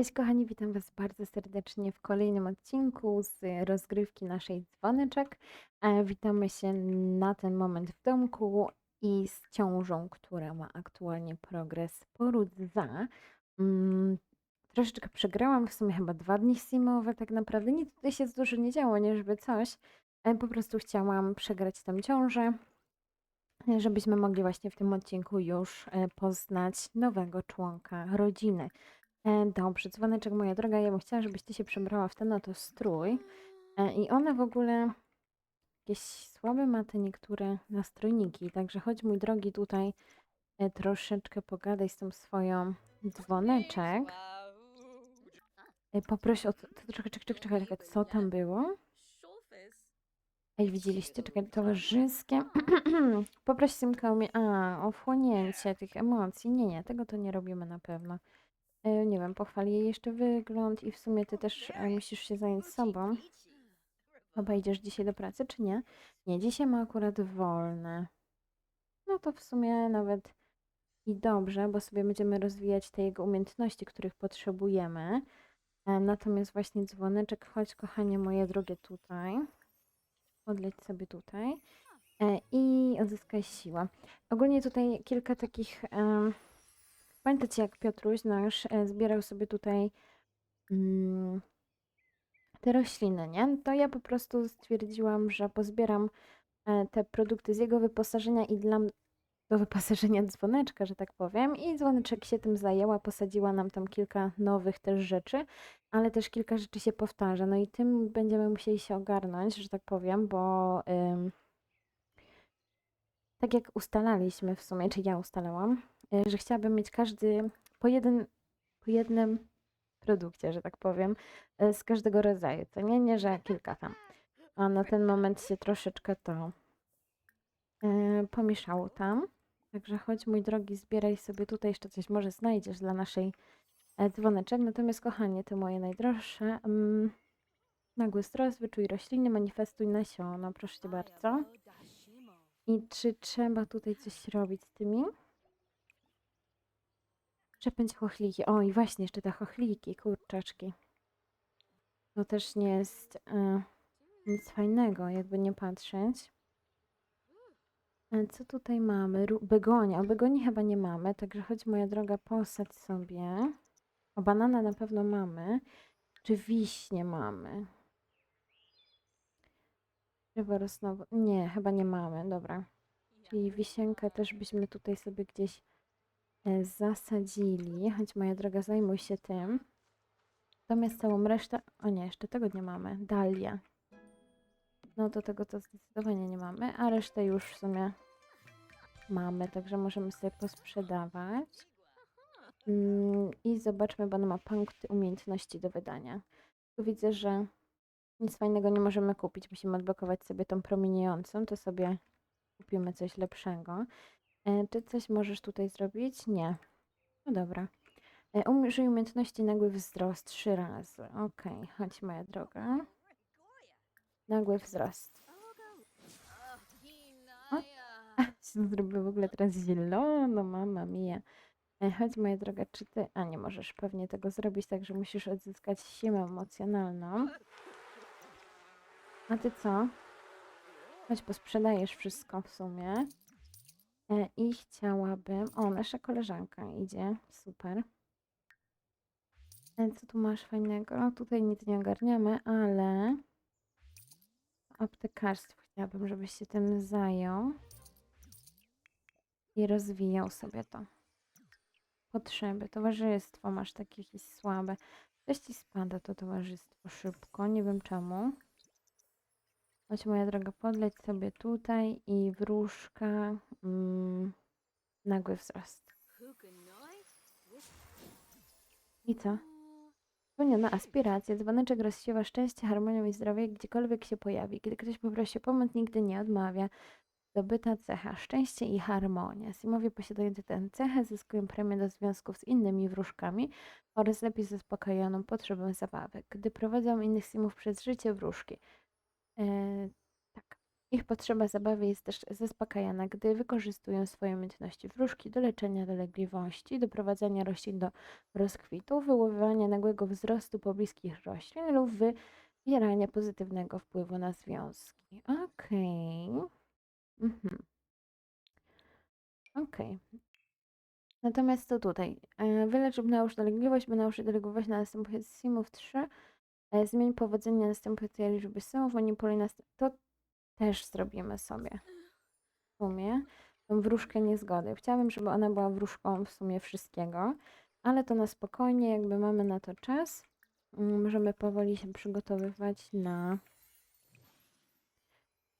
Cześć kochani, witam Was bardzo serdecznie w kolejnym odcinku z rozgrywki naszej dzwoneczek. E, Witamy się na ten moment w domku i z ciążą, która ma aktualnie progres poród za. Mm, troszeczkę przegrałam, w sumie chyba dwa dni simowe tak naprawdę. Nic tutaj się dużo nie działo, nie żeby coś. E, Po prostu chciałam przegrać tą ciążę, e, żebyśmy mogli właśnie w tym odcinku już poznać nowego członka rodziny. E, dobrze, dzwoneczek, moja droga, ja bym chciała, żebyś ty się przebrała w ten oto strój. E, I one w ogóle jakieś słabe ma te niektóre nastrojniki, także chodź mój drogi tutaj e, troszeczkę pogadaj z tą swoją dzwoneczek. E, poproś o... czekaj, czekaj, czekaj, czekaj, co tam było? Ej, widzieliście? Czekaj, towarzyskie. Poproś Simka o mnie. A, o wchłonięcie tych emocji. Nie, nie, tego to nie robimy na pewno. E, Nie wiem, pochwal jej jeszcze wygląd i w sumie ty też e, musisz się zająć sobą. Chyba idziesz dzisiaj do pracy, czy nie? Nie, dzisiaj ma akurat wolne. No to w sumie nawet i dobrze, bo sobie będziemy rozwijać te jego umiejętności, których potrzebujemy. E, Natomiast właśnie dzwoneczek, chodź kochanie moje drogie tutaj. Odleć sobie tutaj. I odzyskaj siłę. Ogólnie tutaj kilka takich... Pamiętacie, jak Piotruś nasz e, zbierał sobie tutaj mm, te rośliny, nie? To ja po prostu stwierdziłam, że pozbieram e, te produkty z jego wyposażenia i dla do wyposażenia dzwoneczka, że tak powiem. I dzwoneczek się tym zajęła, posadziła nam tam kilka nowych też rzeczy, ale też kilka rzeczy się powtarza. No i tym będziemy musieli się ogarnąć, że tak powiem, bo ym, tak jak ustalaliśmy w sumie, czy ja ustalałam, że chciałabym mieć każdy po, jeden, po jednym produkcie, że tak powiem, y, z każdego rodzaju. To nie, nie, że kilka tam. A na ten moment się troszeczkę to y, pomieszało tam. Także chodź, mój drogi, zbieraj sobie tutaj jeszcze coś, może znajdziesz dla naszej e, dzwoneczek. Natomiast, kochanie, ty moje najdroższe, mm, nagły stres, wyczuj rośliny, manifestuj nasiona, proszę cię bardzo. I czy trzeba tutaj coś robić z tymi? Przepędź chochliki. O, i właśnie jeszcze te chochliki, kurczaczki. To też nie jest e, nic fajnego, jakby nie patrzeć. E, co tutaj mamy? Ru- Begonia. O begonii chyba nie mamy, także chodź moja droga, posadź sobie. O banana na pewno mamy. Czy wiśnie mamy? Drzewo rosnowo... Nie, chyba nie mamy, dobra. Czyli wisienkę też byśmy tutaj sobie gdzieś zasadzili. Chodź moja droga, zajmuj się tym. Natomiast całą resztę... O nie, jeszcze tego nie mamy. Dalia. No to tego to zdecydowanie nie mamy, a resztę już w sumie mamy, także możemy sobie posprzedawać. Mm, I zobaczmy, bo ona ma punkty umiejętności do wydania. Tu widzę, że nic fajnego nie możemy kupić. Musimy odblokować sobie tą promieniejącą, to sobie kupimy coś lepszego. E, czy coś możesz tutaj zrobić? Nie. No dobra. E, użyj umiejętności nagły wzrost trzy razy. Okej, chodź moja droga. Nagły wzrost. zrobił w ogóle teraz zielono, mama mia. E, Chodź moja droga, czy ty... A nie możesz pewnie tego zrobić, także musisz odzyskać siłę emocjonalną. A ty co? Chodź, posprzedajesz wszystko w sumie. E, I chciałabym... O, nasza koleżanka idzie. Super. E, Co tu masz fajnego? No, tutaj nic nie ogarniamy, ale... Aptekarstwo chciałabym, żebyś się tym zajął. I rozwijał sobie to. Potrzeby. Towarzystwo masz takie jakieś słabe. Coś ci spada to towarzystwo szybko. Nie wiem czemu. Chodź moja droga, podleć sobie tutaj i wróżka. Mm, nagły wzrost. I co? Spełniona aspiracja. Dzwoneczek rozsiewa szczęście, harmonię i zdrowie, gdziekolwiek się pojawi. Kiedy ktoś poprosi o pomoc, nigdy nie odmawia. Zdobyta cecha szczęście i harmonia. Simowie posiadający tę cechę zyskują premię do związków z innymi wróżkami oraz lepiej zaspokajoną potrzebę zabawek, gdy prowadzą innych simów przez życie wróżki. E, tak. Ich potrzeba zabawy jest też zaspokajana, gdy wykorzystują swoje umiejętności wróżki do leczenia dolegliwości, doprowadzania roślin do rozkwitu, wywoływania nagłego wzrostu pobliskich roślin lub wywierania pozytywnego wpływu na związki. Okej. Mhm. Okej. Natomiast to tutaj. e, Wylecz lub nałóż dolegliwość, by nałożyć dolegliwość na następujący simów 3. E, Zmień powodzenie następującej liczby symów, manipuluj nast... To też zrobimy sobie. W sumie. Tą wróżkę niezgody. Chciałabym, żeby ona była wróżką w sumie wszystkiego, ale to na spokojnie, jakby mamy na to czas. Możemy powoli się przygotowywać na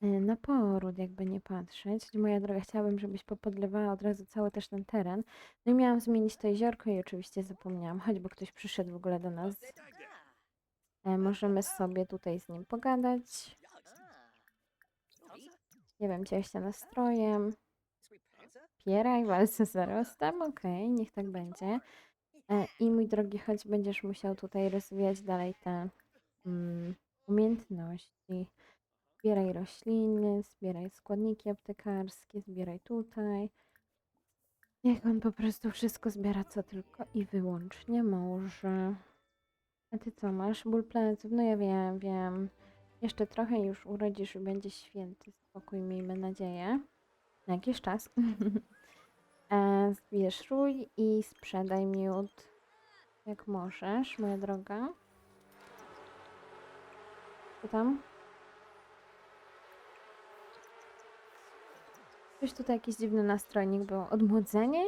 e, na poród, jakby nie patrzeć. Moja droga, chciałabym, żebyś popodlewała od razu cały też ten teren. No i miałam zmienić to jeziorko i oczywiście zapomniałam, choćby ktoś przyszedł w ogóle do nas. E, możemy sobie tutaj z nim pogadać. Nie wiem, cię się nastrojem. Pieraj, walce z zarostem. Okej, niech tak będzie. E, I mój drogi, choć będziesz musiał tutaj rozwijać dalej te mm, umiejętności. Zbieraj rośliny, zbieraj składniki aptekarskie, zbieraj tutaj. Niech on po prostu wszystko zbiera, co tylko i wyłącznie może. A ty co masz? Ból pleców? No ja wiem, wiem. Jeszcze trochę już urodzisz i będzie święty spokój, miejmy nadzieję. Na jakiś czas. e, zbierz rój i sprzedaj miód. Jak możesz, moja droga. Co tam? Coś tutaj jakiś dziwny nastrojnik był. Odmłodzenie?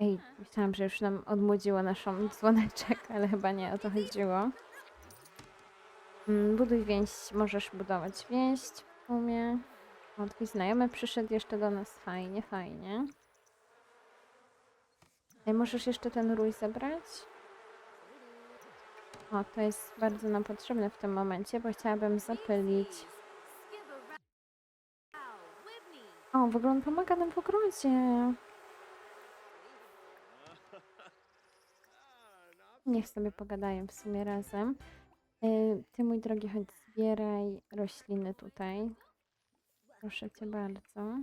Ej, myślałam, że już nam odmłodziło naszą dzwoneczek, ale chyba nie o to chodziło. Mm, Buduj więź, możesz budować więź w sumie. O, twój znajomy przyszedł jeszcze do nas, fajnie, fajnie. Ej, możesz jeszcze ten rój zebrać? O, to jest bardzo nam potrzebne w tym momencie, bo chciałabym zapylić. O, w ogóle on pomaga nam w ogrodzie. Niech sobie pogadają w sumie razem. Y, Ty, mój drogi, chodź zbieraj rośliny tutaj. Proszę cię bardzo.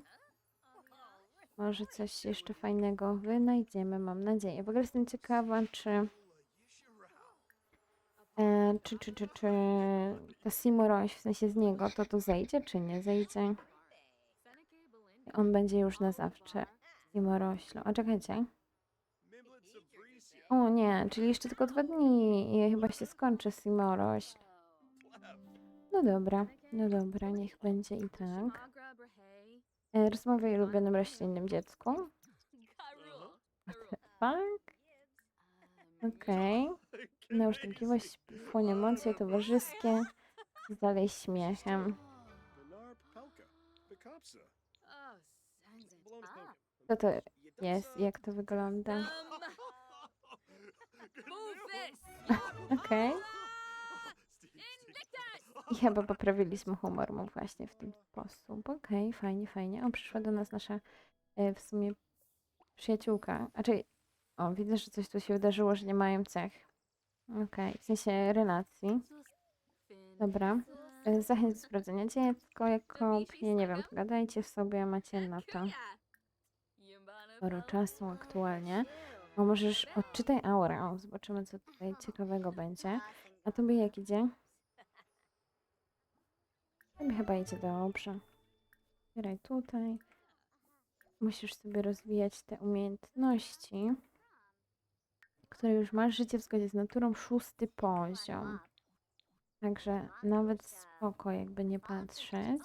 Może coś jeszcze fajnego wynajdziemy, mam nadzieję. W ogóle jestem ciekawa, czy... E, czy, czy, czy, czy ta Simoroś, w sensie z niego, to tu zejdzie, czy nie zejdzie? On będzie już na zawsze Simoroślą. A czekajcie. O nie, czyli jeszcze tylko dwa dni i chyba się skończy Simorośl. No dobra, no dobra, niech będzie i tak. E, Rozmawiaj o ulubionym roślinnym dziecku. Tak? Okej. Na uszczypliwość wchłonie emocje towarzyskie. Dalej śmiechem. Co to jest? Jak to wygląda? Okej. I chyba poprawiliśmy humor mu właśnie w ten sposób. Okej, fajnie, fajnie. O, przyszła do nas nasza e, w sumie przyjaciółka. Znaczy, o, widzę, że coś tu się wydarzyło, że nie mają cech. Okej, w sensie relacji. Dobra. E, Zachęć do sprawdzenia dziecko, jako, ja nie wiem, pogadajcie sobie, macie na to sporo czasu aktualnie. O, możesz odczytaj aurę. O, zobaczymy, co tutaj ciekawego będzie. A tobie jak idzie? Tobie chyba idzie dobrze. Zbieraj tutaj. Musisz sobie rozwijać te umiejętności, które już masz. Życie w zgodzie z naturą, szósty poziom. Także nawet spoko, jakby nie patrzeć.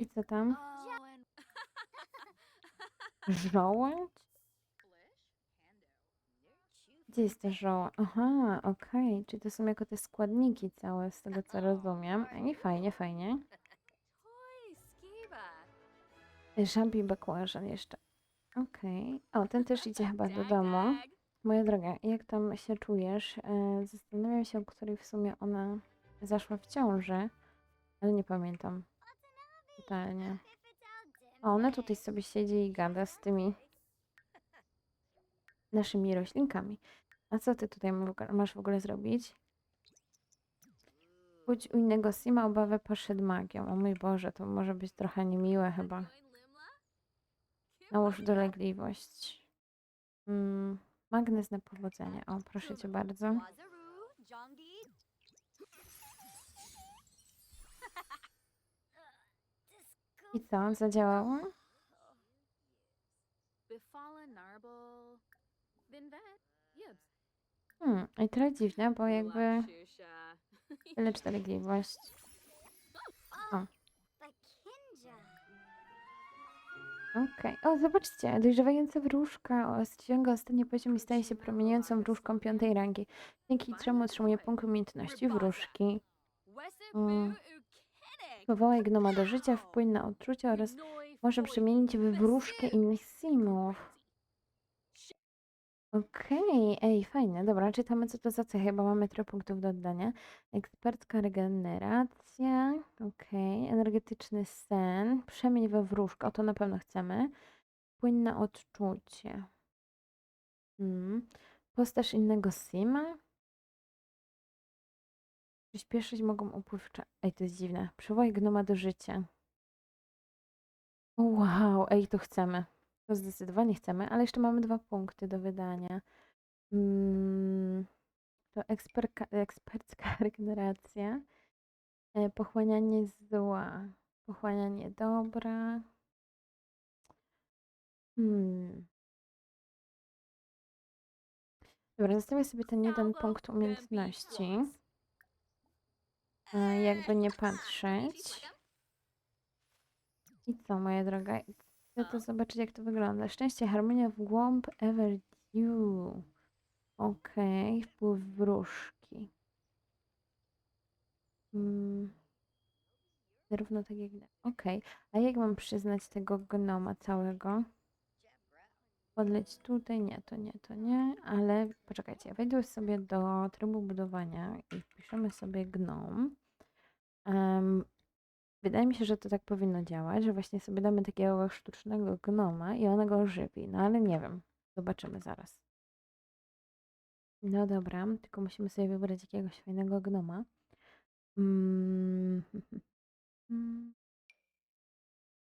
I co tam? Żołądź? Gdzie jest ta żoła? Aha, okej. Czyli to są jako te składniki całe, z tego co rozumiem. I fajnie, fajnie. Żabi bakłażan jeszcze. Okej. O, ten też idzie chyba do domu. Moja droga, jak tam się czujesz? E, Zastanawiam się, o której w sumie ona zaszła w ciąży, ale nie pamiętam. Totalnie. O, ona tutaj sobie siedzi i gada z tymi naszymi roślinkami. A co ty tutaj masz w ogóle zrobić? Budź u innego Sima obawę poszedł magią. O mój Boże, to może być trochę niemiłe chyba. Nałóż dolegliwość. Mm, magnes na powodzenie. O, proszę cię bardzo. I co, zadziałało? Hmm, i trochę dziwne, bo jakby lecz dolegliwość. Okej. O, zobaczcie, dojrzewająca wróżka ściąga ostatni poziom i staje się promieniującą wróżką piątej rangi, dzięki czemu otrzymuje punkt umiejętności wróżki. Mm. Powołaj gnoma do życia, wpłyń na odczucia oraz może przemienić w wróżkę innych simów. Okej, ej, fajne. Dobra, czytamy co to za cechy, bo mamy trochę punktów do oddania. Ekspercka regeneracja, okej, energetyczny sen, przemień we wróżkę, o to na pewno chcemy. Płynne odczucie. Mm. Postaż innego sima. Przyspieszyć mogą upływ czasu. Ej, to jest dziwne. Przywołaj gnoma do życia. Wow, ej, to chcemy. To zdecydowanie chcemy, ale jeszcze mamy dwa punkty do wydania. Mm, to eksperka, ekspercka regeneracja. E, Pochłanianie zła. Pochłanianie dobra. Hmm. Dobra, zostawię sobie ten jeden punkt umiejętności. Jakby nie patrzeć. I co, moja droga? Chcę to zobaczyć, jak to wygląda. Szczęście, harmonia w głąb Everdew. Okej, wpływ wróżki. Mm. Zarówno tak jak... Okej, a jak mam przyznać tego gnoma całego? Podleć tutaj? Nie, to nie, to nie, ale poczekajcie, wejdę sobie do trybu budowania i wpiszemy sobie gnom. Wydaje mi się, że to tak powinno działać, że właśnie sobie damy takiego sztucznego gnoma i ona go ożywi. No ale nie wiem. Zobaczymy zaraz. No dobra, tylko musimy sobie wybrać jakiegoś fajnego gnoma. Mm.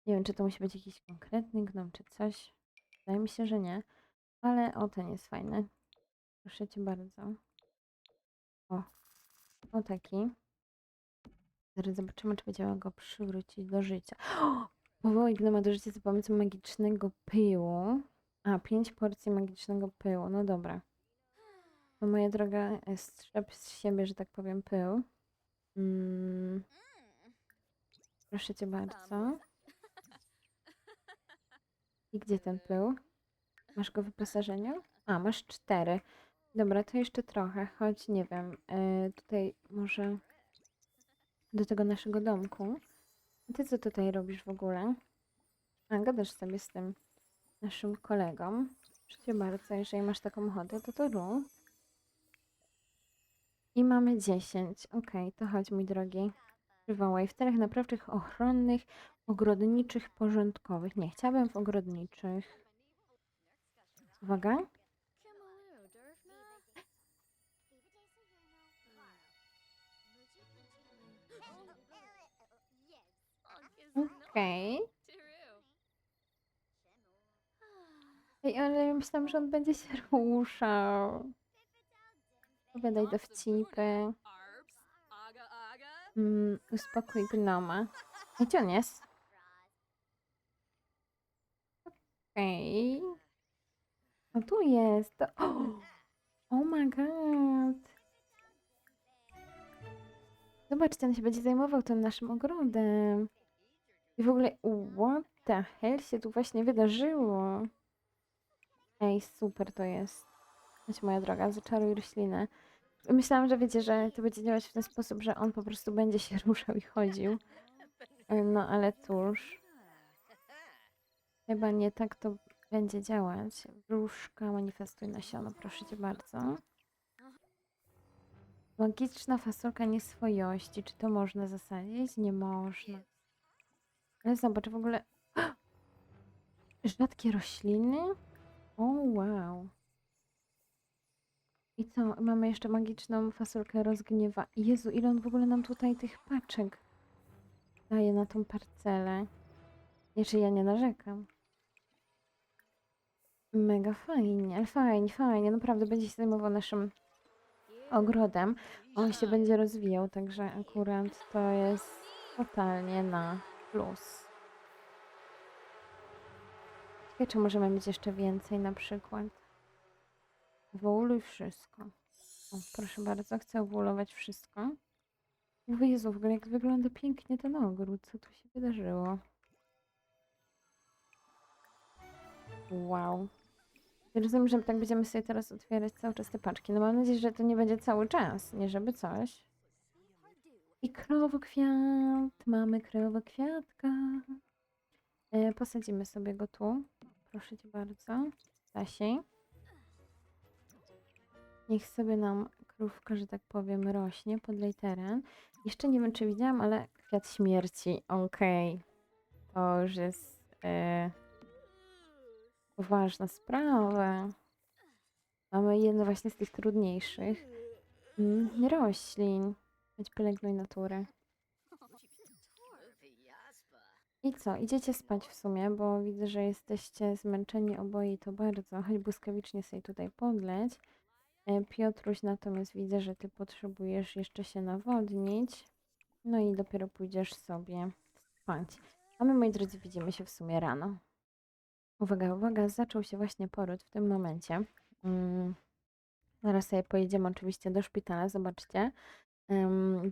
Nie wiem, czy to musi być jakiś konkretny gnom, czy coś. Wydaje mi się, że nie. Ale o, ten jest fajny. Proszę cię bardzo. O, o taki. Zaraz zobaczymy, czy będziemy go przywrócić do życia. Powołaj gnoma do życia za pomocą magicznego pyłu. A, pięć porcji magicznego pyłu. No dobra. No moja droga, e, strzep z siebie, że tak powiem, pył. Mm, proszę cię bardzo. I gdzie ten pył? Masz go w wyposażeniu? A, masz cztery. Dobra, to jeszcze trochę, choć nie wiem. e, tutaj może do tego naszego domku. A ty co tutaj robisz w ogóle? A, gadasz sobie z tym naszym kolegą. Proszę bardzo, jeżeli masz taką ochotę, to to rób. I mamy 10. Okej, to chodź mój drogi. Przywołaj w celach naprawczych, ochronnych, ogrodniczych, porządkowych. Nie, chciałabym w ogrodniczych. Uwaga. Okej. Ej, ale ja myślałam, że on będzie się ruszał. Opowiadaj dowcipy. Mm, uspokój gnoma. A gdzie on jest? Okej. O, tu jest. To... Oh my god. Zobaczcie, on się będzie zajmował tym naszym ogrodem. I w ogóle, what the hell się tu właśnie wydarzyło? Ej, super to jest. Chodź moja droga, zaczaruj roślinę. Myślałam, że wiecie, że to będzie działać w ten sposób, że on po prostu będzie się ruszał i chodził. No ale cóż. Chyba nie tak to będzie działać. Wróżka, manifestuj nasiono, proszę cię bardzo. Magiczna fasolka nieswojości. Czy to można zasadzić? Nie można. Ale zobacz w ogóle. Rzadkie rośliny? O, wow. I co? Mamy jeszcze magiczną fasolkę rozgniewa. Jezu, ile on w ogóle nam tutaj tych paczek daje na tą parcelę. Jeszcze ja nie narzekam. Mega fajnie, ale fajnie, fajnie. Naprawdę będzie się zajmował naszym ogrodem. On się będzie rozwijał, także akurat to jest totalnie na plus. Ciekawe, czy możemy mieć jeszcze więcej na przykład. Wyuluj wszystko. O, proszę bardzo, chcę owulować wszystko. O Jezu, w ogóle jak wygląda pięknie ten ogród. Co tu się wydarzyło? Wow. Ja rozumiem, że tak będziemy sobie teraz otwierać cały czas te paczki. No mam nadzieję, że to nie będzie cały czas, nie żeby coś. I krowokwiat. Mamy krowokwiatka. E, posadzimy sobie go tu. Proszę cię bardzo. Stasi. Niech sobie nam krówka, że tak powiem, rośnie. Podlej teren. Jeszcze nie wiem, czy widziałam, ale kwiat śmierci. Okej. To już jest e, ważna sprawa. Mamy jedno właśnie z tych trudniejszych mm, roślin. Choć pielęgnuj naturę. I co? Idziecie spać w sumie, bo widzę, że jesteście zmęczeni oboje to bardzo. Choć błyskawicznie sobie tutaj podleć. E, Piotruś, natomiast widzę, że ty potrzebujesz jeszcze się nawodnić. No i dopiero pójdziesz sobie spać. A my, moi drodzy, widzimy się w sumie rano. Uwaga, uwaga, zaczął się właśnie poród w tym momencie. Mm. Zaraz sobie pojedziemy oczywiście do szpitala, zobaczcie.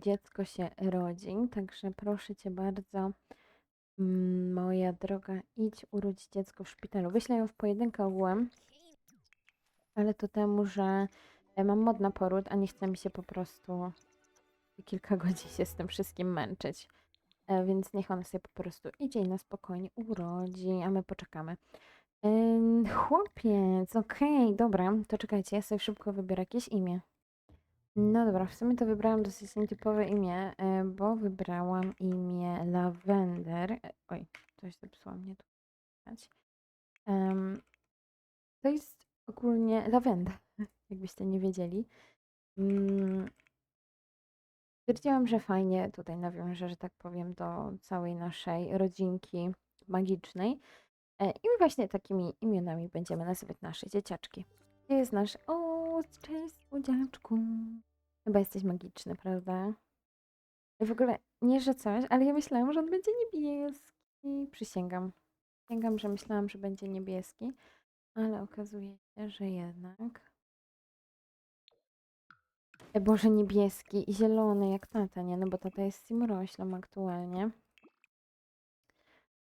Dziecko się rodzi, także proszę cię bardzo, mm, moja droga, idź urodź dziecko w szpitalu. Wyślę ją w pojedynkę ogółem, ale to temu, że mam mod na poród, a nie chce mi się po prostu kilka godzin się z tym wszystkim męczyć. E, Więc niech ona sobie po prostu idzie i na spokojnie urodzi, a my poczekamy. Chłopiec, okej, dobra, to czekajcie, ja sobie szybko wybiorę jakieś imię. No dobra, w sumie to wybrałam dosyć nietypowe imię, e, bo wybrałam imię Lavender. E, Oj, coś zepsułam, nie tu. widać. To jest ogólnie lawenda, jakbyście nie wiedzieli. Mm, Stwierdziłam, że fajnie tutaj nawiążę, że tak powiem, do całej naszej rodzinki magicznej. E, I właśnie takimi imionami będziemy nazywać nasze dzieciaczki. Gdzie jest nasz... O, cześć, słodziaczku. Chyba jesteś magiczny, prawda? I w ogóle, nie że coś, ale ja myślałam, że on będzie niebieski. Przysięgam. Przysięgam, że myślałam, że będzie niebieski, ale okazuje się, że jednak... E, Boże, niebieski i zielony jak tata, nie? No bo tata jest simroślą aktualnie.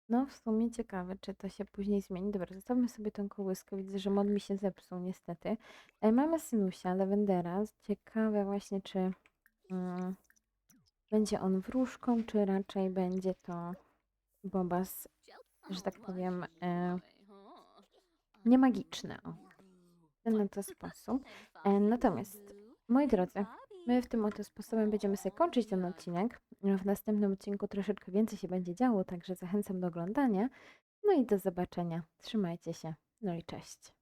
No, w sumie ciekawe, czy to się później zmieni. Dobra, zostawmy sobie tą kołyskę. Widzę, że mod mi się zepsuł, niestety. E, mamy synusia, Lawendera. Ciekawe właśnie, czy mm, będzie on wróżką, czy raczej będzie to bobas, że tak powiem, e, niemagiczny. O, w ten oto sposób. E, natomiast, moi drodzy, My w tym oto sposobem będziemy sobie kończyć ten odcinek. W następnym odcinku troszeczkę więcej się będzie działo, także zachęcam do oglądania. No i do zobaczenia. Trzymajcie się. No i cześć.